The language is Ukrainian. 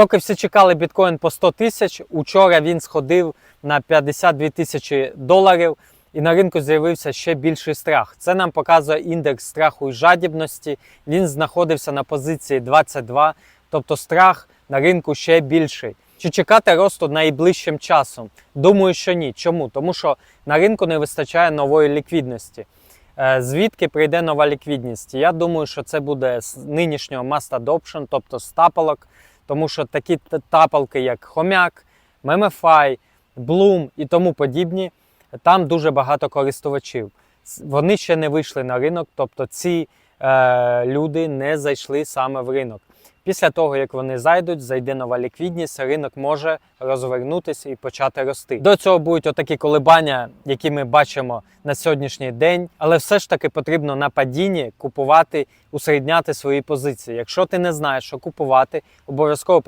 Поки всі чекали біткоін по 100 тисяч, учора він сходив на 52 тисячі доларів, і на ринку з'явився ще більший страх. Це нам показує індекс страху і жадібності. Він знаходився на позиції 22, тобто страх на ринку ще більший. Чи чекати росту найближчим часом? Думаю, що ні. Чому? Тому що на ринку не вистачає нової ліквідності. Е, Звідки прийде нова ліквідність? Я думаю, що це буде з нинішнього must adoption, тобто з тапалок, тому що такі тапалки, як Хомяк, мемефай, блум і тому подібні, там дуже багато користувачів. Вони ще не вийшли на ринок, тобто ці е, люди не зайшли саме в ринок. Після того, як вони зайдуть, зайде нова ліквідність, ринок може розвернутися і почати рости. До цього будуть отакі колебання, які ми бачимо на сьогоднішній день, але все ж таки потрібно на падінні купувати, усередняти свої позиції. Якщо ти не знаєш, що купувати, обов'язково